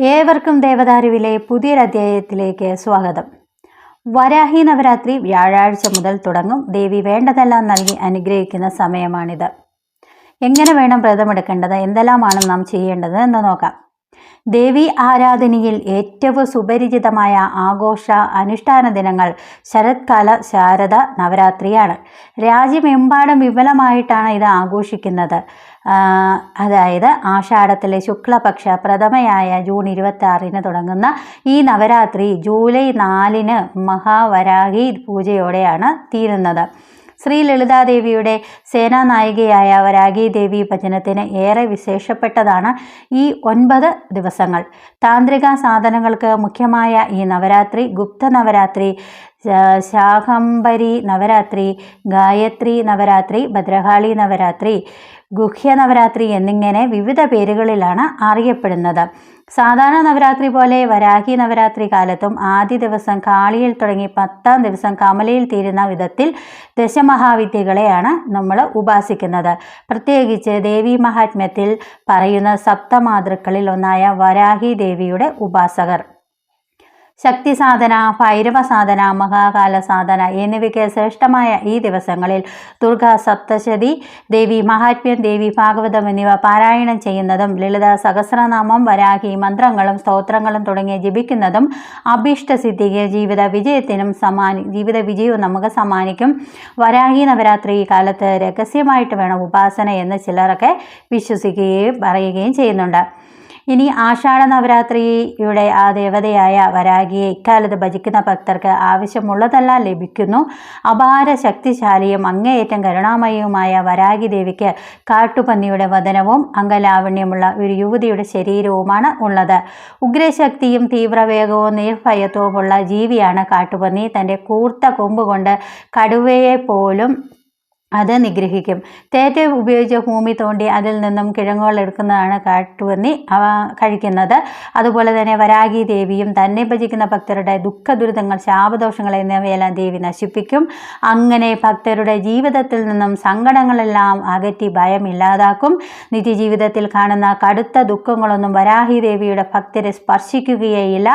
ഏവർക്കും ദേവദാരുവിലെ പുതിയൊരധ്യായത്തിലേക്ക് സ്വാഗതം. വരാഹി നവരാത്രി വ്യാഴാഴ്ച മുതൽ തുടങ്ങും. ദേവി വേണ്ടതെല്ലാം നൽകി അനുഗ്രഹിക്കുന്ന സമയമാണിത്. എങ്ങനെ വേണം വ്രതമെടുക്കേണ്ടത്? എന്തെല്ലാമാണ് നാം ചെയ്യേണ്ടത് എന്ന് നോക്കാം. ദേവി ആരാധനയിൽ ഏറ്റവും സുപരിചിതമായ ആഘോഷ അനുഷ്ഠാന ദിനങ്ങൾ ശരത്കാല ശാരദ നവരാത്രിയാണ്. രാജ്യമെമ്പാടും വിപുലമായിട്ടാണ് ഇത് ആഘോഷിക്കുന്നത്. അതായത് ആഷാഢത്തിലെ ശുക്ലപക്ഷ പ്രഥമയായ ജൂൺ ഇരുപത്തി ആറിന് തുടങ്ങുന്ന ഈ നവരാത്രി ജൂലൈ നാലിന് മഹാവരാഹി പൂജയോടെയാണ് തീരുന്നത്. ശ്രീ ലളിതാദേവിയുടെ സേനാനായികയായ വരാഗി ദേവി ഭജനത്തിന് ഏറെ വിശേഷപ്പെട്ടതാണ് ഈ ഒൻപത് ദിവസങ്ങൾ. താന്ത്രിക സാധനങ്ങൾക്ക് മുഖ്യമായ ഈ നവരാത്രി ഗുപ്ത നവരാത്രി ശാകംബരി നവരാത്രി ഗായത്രി നവരാത്രി ഭദ്രകാളി നവരാത്രി ഗുഹ്യ നവരാത്രി എന്നിങ്ങനെ വിവിധ പേരുകളിലാണ് അറിയപ്പെടുന്നത്. സാധാരണ നവരാത്രി പോലെ വരാഹി നവരാത്രി കാലത്തും ആദ്യ ദിവസം കാളിയിൽ തുടങ്ങി പത്താം ദിവസം കമലയിൽ തീരുന്ന വിധത്തിൽ ദശമഹാവിദ്യകളെയാണ് നമ്മൾ ഉപാസിക്കുന്നത്. പ്രത്യേകിച്ച് ദേവി മഹാത്മ്യത്തിൽ പറയുന്ന സപ്തമാതൃക്കളിൽ ഒന്നായ വരാഹി ദേവിയുടെ ഉപാസകർ. ശക്തി സാധന ഭൈരവ സാധന മഹാകാല സാധന എന്നിവയ്ക്ക് ശ്രേഷ്ഠമായ ഈ ദിവസങ്ങളിൽ ദുർഗാ സപ്തശതി ദേവി മഹാത്മ്യം ദേവി ഭാഗവതം എന്നിവ പാരായണം ചെയ്യുന്നതും ലളിത സഹസ്രനാമം വരാഹി മന്ത്രങ്ങളും സ്തോത്രങ്ങളും തുടങ്ങി ജപിക്കുന്നതും അഭീഷ്ടസിദ്ധിക്ക് ജീവിത വിജയത്തിനും സമ്മാനി ജീവിത വിജയവും നമുക്ക് സമ്മാനിക്കും. വരാഹി നവരാത്രി കാലത്ത് രഹസ്യമായിട്ട് വേണം ഉപാസന എന്ന് ചിലരൊക്കെ വിശ്വസിക്കുകയും പറയുകയും ചെയ്യുന്നുണ്ട്. ഇനി ആഷാഢ നവരാത്രിയുടെ ആ ദേവതയായ വരാഗിയെ ഇക്കാലത്ത് ഭജിക്കുന്ന ഭക്തർക്ക് ആവശ്യമുള്ളതെല്ലാം ലഭിക്കുന്നു. അപാര ശക്തിശാലിയും അങ്ങേയറ്റം കരുണാമയവുമായ വരാഗി ദേവിക്ക് കാട്ടുപന്നിയുടെ വദനവും അംഗലാവണ്യമുള്ള ഒരു യുവതിയുടെ ശരീരവുമാണ് ഉള്ളത്. ഉഗ്രശക്തിയും തീവ്രവേഗവും നിർഭയത്വവുമുള്ള ജീവിയാണ് കാട്ടുപന്നി. തന്റെ കൂർത്ത കൊമ്പ് കൊണ്ട് കടുവയെ പോലും അത് നിഗ്രഹിക്കും. തേറ്റ ഉപയോഗിച്ച് ഭൂമി തോണ്ടി അതിൽ നിന്നും കിഴങ്ങുകൾ എടുക്കുന്നതാണ് കാട്ടുപന്നി അവ കഴിക്കുന്നത്. അതുപോലെ തന്നെ വരാഗി ദേവിയും തന്നെ ഭജിക്കുന്ന ഭക്തരുടെ ദുഃഖ ദുരിതങ്ങൾ ശാപദോഷങ്ങൾ എന്നിവയെല്ലാം ദേവി നശിപ്പിക്കും. അങ്ങനെ ഭക്തരുടെ ജീവിതത്തിൽ നിന്നും സങ്കടങ്ങളെല്ലാം അകറ്റി ഭയം ഇല്ലാതാക്കും. നിത്യജീവിതത്തിൽ കാണുന്ന കടുത്ത ദുഃഖങ്ങളൊന്നും വരാഹി ദേവിയുടെ ഭക്തരെ സ്പർശിക്കുകയില്ല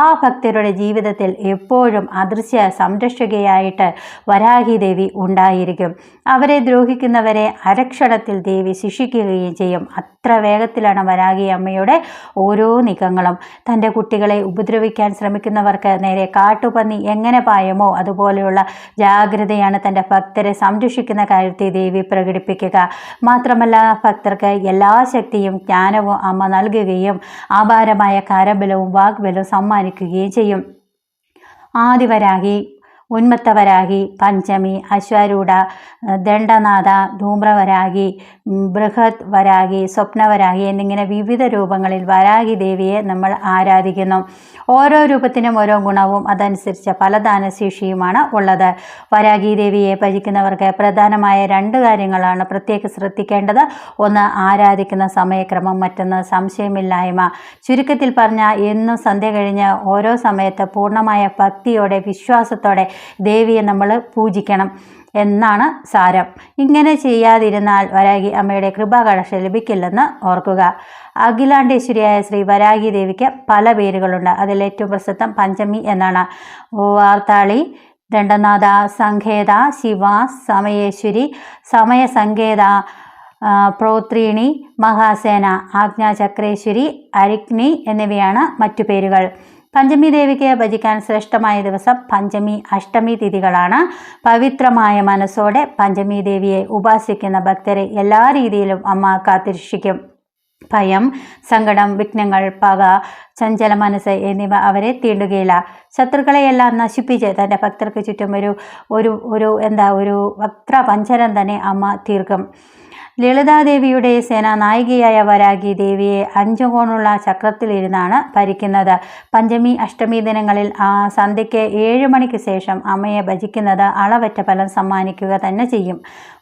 ആ ഭക്തരുടെ ജീവിതത്തിൽ എപ്പോഴും അദൃശ്യ സംരക്ഷകയായിട്ട് വരാഹി ദേവി ഉണ്ടായിരിക്കും. അവരെ ദ്രോഹിക്കുന്നവരെ അരക്ഷണത്തിൽ ദേവി ശിക്ഷിക്കുകയും ചെയ്യും. അത്ര വേഗത്തിലാണ് വരാഗി അമ്മയുടെ ഓരോ നീക്കങ്ങളും. തന്റെ കുട്ടികളെ ഉപദ്രവിക്കാൻ ശ്രമിക്കുന്നവർക്ക് നേരെ കാട്ടുപന്നി എങ്ങനെ പായമോ അതുപോലെയുള്ള ജാഗ്രതയാണ് തന്റെ ഭക്തരെ സംരക്ഷിക്കുന്ന കാര്യത്തിൽ ദേവി പ്രകടിപ്പിക്കുക. മാത്രമല്ല ഭക്തർക്ക് എല്ലാ ശക്തിയും ജ്ഞാനവും അമ്മ നൽകുകയും ആഭാരമായ കരബലവും വാഗ്ബലവും സമ്മാനിക്കുകയും ചെയ്യും. ആദിവരാഹി ഉന്മത്തവരാഹി പഞ്ചമി അശ്വാരൂഢ ദണ്ഡനാഥ ധൂമ്രവരാഗി ബൃഹത് വരാഗി സ്വപ്നവരാഗി എന്നിങ്ങനെ വിവിധ രൂപങ്ങളിൽ വരാഗി ദേവിയെ നമ്മൾ ആരാധിക്കുന്നു. ഓരോ രൂപത്തിനും ഓരോ ഗുണവും അതനുസരിച്ച് ഫലദാനശേഷിയുമാണ് ഉള്ളത്. വരാഗി ദേവിയെ ഭജിക്കുന്നവർക്ക് പ്രധാനമായ രണ്ട് കാര്യങ്ങളാണ് പ്രത്യേകം ശ്രദ്ധിക്കേണ്ടത്. ഒന്ന് ആരാധിക്കുന്ന സമയക്രമം മറ്റൊന്ന് സംശയമില്ലായ്മ. ചുരുക്കത്തിൽ പറഞ്ഞാൽ എന്നും സന്ധ്യ കഴിഞ്ഞ് ഓരോ സമയത്ത് പൂർണമായ ഭക്തിയോടെ വിശ്വാസത്തോടെ ദേവിയെ നമ്മൾ പൂജിക്കണം എന്നാണ് സാരം. ഇങ്ങനെ ചെയ്യാതിരുന്നാൽ വരാഹി അമ്മയുടെ കൃപാകടക്ഷ ലഭിക്കില്ലെന്ന് ഓർക്കുക. അഖിലാണ്ടേശ്വരിയായ ശ്രീ വരാഹി ദേവിക്ക് പല പേരുകളുണ്ട്. അതിൽ ഏറ്റവും പ്രസിദ്ധം പഞ്ചമി എന്നാണ്. വാർത്താളി ദണ്ഡനാഥ സങ്കേത ശിവ സമയേശ്വരി സമയസങ്കേത പ്രോത്രീണി മഹാസേന ആജ്ഞാചക്രേശ്വരി അരിഗ്നി എന്നിവയാണ് മറ്റു പേരുകൾ. പഞ്ചമി ദേവിക്ക് ഭജിക്കാൻ ശ്രേഷ്ഠമായ ദിവസം പഞ്ചമി അഷ്ടമി തിഥികളാണ്. പവിത്രമായ മനസ്സോടെ പഞ്ചമി ദേവിയെ ഉപാസിക്കുന്ന ഭക്തരെ എല്ലാ രീതിയിലും അമ്മ കാത്തിരക്ഷിക്കും. ഭയം സങ്കടം വിഘ്നങ്ങൾ പക ചഞ്ചല മനസ്സ് എന്നിവ അവരെ തീണ്ടുകയില്ല. ശത്രുക്കളെയെല്ലാം നശിപ്പിച്ച് തന്റെ ഭക്തർക്ക് ചുറ്റും ഒരു ഒരു ഒരു എന്താ ഒരു വക്ര പഞ്ചരം തന്നെ അമ്മ തീർക്കും. ലളിതാദേവിയുടെ സേന നായികയായ വരാഗി ദേവിയെ അഞ്ചു കോണുള്ള ചക്രത്തിലിരുന്നാണ് ഭരിക്കുന്നത്. പഞ്ചമി അഷ്ടമി ദിനങ്ങളിൽ ആ സന്ധ്യയ്ക്ക് ഏഴ് മണിക്ക് ശേഷം അമ്മയെ ഭജിക്കുന്നത് അളവറ്റ ഫലം സമ്മാനിക്കുക തന്നെ ചെയ്യും.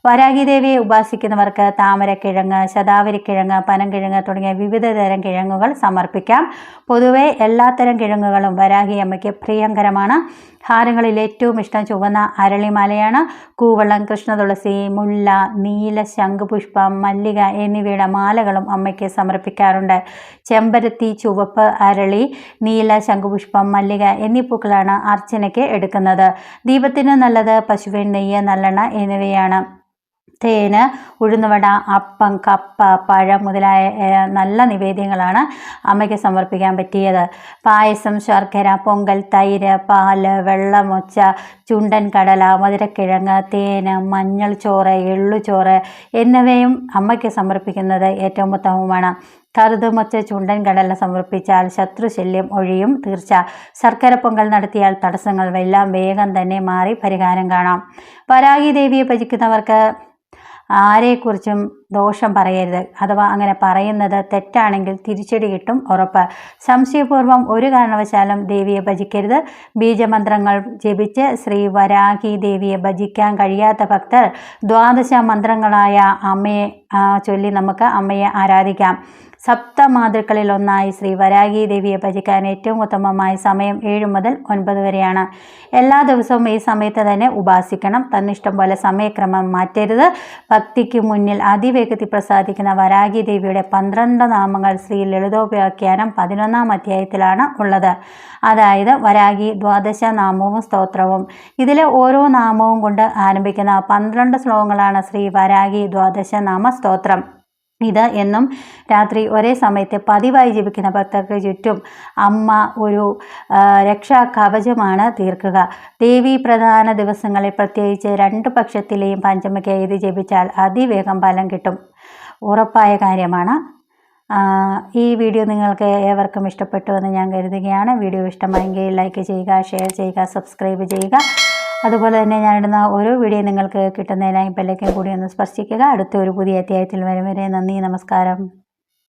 വരാഗി ദേവിയെ ഉപാസിക്കുന്നവർക്ക് താമരക്കിഴങ്ങ് ശതാവരിക്കിഴങ്ങ് പനംകിഴങ്ങ് തുടങ്ങിയ വിവിധ തരം കിഴങ്ങുകൾ സമർപ്പിക്കാം. പൊതുവെ എല്ലാത്തരം കിഴങ്ങുകളും വരാഗി അമ്മയ്ക്ക് പ്രിയങ്കരമാണ്. ഹാരങ്ങളിൽ ഏറ്റവും ഇഷ്ടം ചുവന്ന അരളിമാലയാണ്. കൂവള്ളം കൃഷ്ണതുളസി മുല്ല നീല ശംഖുപുഷ്പം മല്ലിക എന്നിവയുടെ മാലകളും അമ്മയ്ക്ക് സമർപ്പിക്കാറുണ്ട്. ചെമ്പരത്തി ചുവപ്പ് അരളി നീല ശംഖുപുഷ്പം മല്ലിക എന്നീ പൂക്കളാണ് അർച്ചനയ്ക്ക് എടുക്കുന്നത്. ദീപത്തിന് നല്ലത് പശുവിൻ നെയ്യ് നല്ലെണ്ണ എന്നിവയാണ്. തേന് ഉഴുന്നുവട അപ്പം കപ്പ പഴം മുതലായ നല്ല നിവേദ്യങ്ങളാണ് അമ്മയ്ക്ക് സമർപ്പിക്കാൻ പറ്റിയത്. പായസം ശർക്കര പൊങ്കൽ തൈര് പാൽ വെള്ളമൊച്ച ചുണ്ടൻ കടല മധുരക്കിഴങ്ങ് തേന് മഞ്ഞൾ ചോറ് എള്ളുചോറ് എന്നിവയും അമ്മയ്ക്ക് സമർപ്പിക്കുന്നത് ഏറ്റവും ഉത്തമമാണ് കറുതുമൊച്ച ചുണ്ടൻ കടല സമർപ്പിച്ചാൽ ശത്രുശല്യം ഒഴിയും തീർച്ച. ശർക്കര പൊങ്കൽ നടത്തിയാൽ തടസ്സങ്ങൾ എല്ലാം വേഗം തന്നെ മാറി പരിഹാരം കാണാം. വരാഹി ദേവിയെ ഭജിക്കുന്നവർക്ക് ആരെക്കുറിച്ചും ദോഷം പറയരുത്. അഥവാ അങ്ങനെ പറയുന്നത് തെറ്റാണെങ്കിൽ തിരിച്ചടി കിട്ടും ഉറപ്പ്. സംശയപൂർവം ഒരു കാരണവശാലും ദേവിയെ ഭജിക്കരുത്. ബീജമന്ത്രങ്ങൾ ജപിച്ച് ശ്രീ വരാഹി ദേവിയെ ഭജിക്കാൻ കഴിയാത്ത ഭക്തർ ദ്വാദശ മന്ത്രങ്ങളായ അമ്മയെ ചൊല്ലി നമുക്ക് അമ്മയെ ആരാധിക്കാം. സപ്തമാതൃക്കളിൽ ഒന്നായി ശ്രീ വരാഹി ദേവിയെ ഭജിക്കാൻ ഏറ്റവും ഉത്തമമായ സമയം ഏഴ് മുതൽ ഒൻപത് വരെയാണ്. എല്ലാ ദിവസവും ഈ സമയത്ത് തന്നെ ഉപാസിക്കണം. തന്നിഷ്ടം പോലെ സമയക്രമം മാറ്റരുത്. ഭക്തിക്ക് മുന്നിൽ അതിവേഗത്തിൽ പ്രസാദിക്കുന്ന വരാഹി ദേവിയുടെ പന്ത്രണ്ട് നാമങ്ങൾ ശ്രീ ലളിതോപാഖ്യാനം പതിനൊന്നാം അധ്യായത്തിലാണ് ഉള്ളത്. അതായത് വരാഗി ദ്വാദശ നാമവും സ്തോത്രവും. ഇതിലെ ഓരോ നാമവും കൊണ്ട് ആരംഭിക്കുന്ന പന്ത്രണ്ട് ശ്ലോകങ്ങളാണ് ശ്രീ വരാഹി ദ്വാദശ നാമ സ്തോത്രം. ഇത് എന്നും രാത്രി ഒരേ സമയത്ത് പതിവായി ജീവിക്കുന്ന ഭക്തർക്ക് ചുറ്റും അമ്മ ഒരു രക്ഷാ കവചമാണ് തീർക്കുക. ദേവി പ്രധാന ദിവസങ്ങളിൽ പ്രത്യേകിച്ച് രണ്ട് പക്ഷത്തിലെയും പഞ്ചമയ്ക്ക് ഇത് ജപിച്ചാൽ അതിവേഗം ഫലം കിട്ടും. ഉറപ്പായ കാര്യമാണ്. ഈ വീഡിയോ നിങ്ങൾക്ക് ഏവർക്കും ഇഷ്ടപ്പെട്ടു എന്ന് ഞാൻ കരുതുകയാണ്. വീഡിയോ ഇഷ്ടമായെങ്കിൽ ലൈക്ക് ചെയ്യുക ഷെയർ ചെയ്യുക സബ്സ്ക്രൈബ് ചെയ്യുക. അതുപോലെ തന്നെ ഞാനിടുന്ന ഓരോ വീഡിയോ നിങ്ങൾക്ക് കിട്ടുന്നതിനായി ബെല്ലൈക്കൻ കൂടി ഒന്ന് സ്പർശിക്കുക. അടുത്ത ഒരു പുതിയ അധ്യായത്തിൽ വരും വരെ നന്ദി നമസ്കാരം.